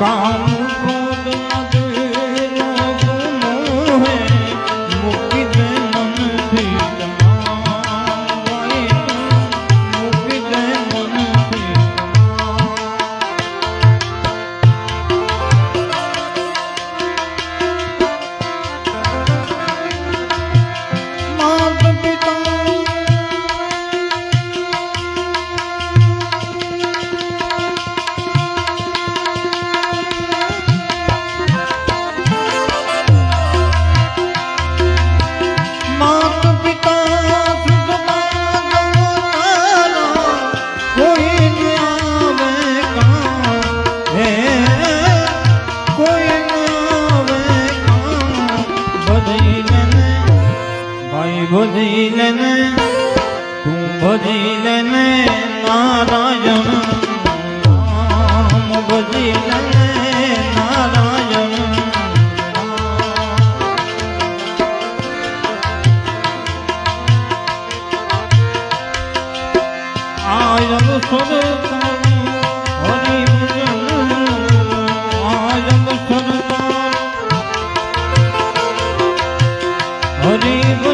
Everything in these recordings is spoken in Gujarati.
কাম ભજીલને તું ભજીલને નારાયણ ભજીલને નારાયણ આયમ સ્વરૂપ हरी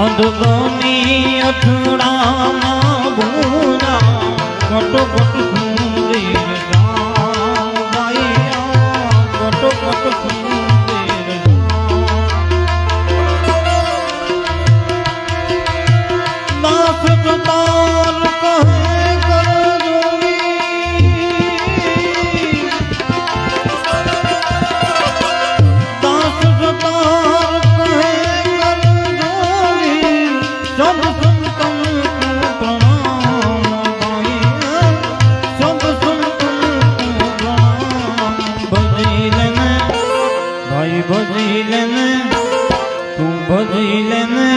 અંધગોની અથડામાં ભૂરા કટોકટ ilan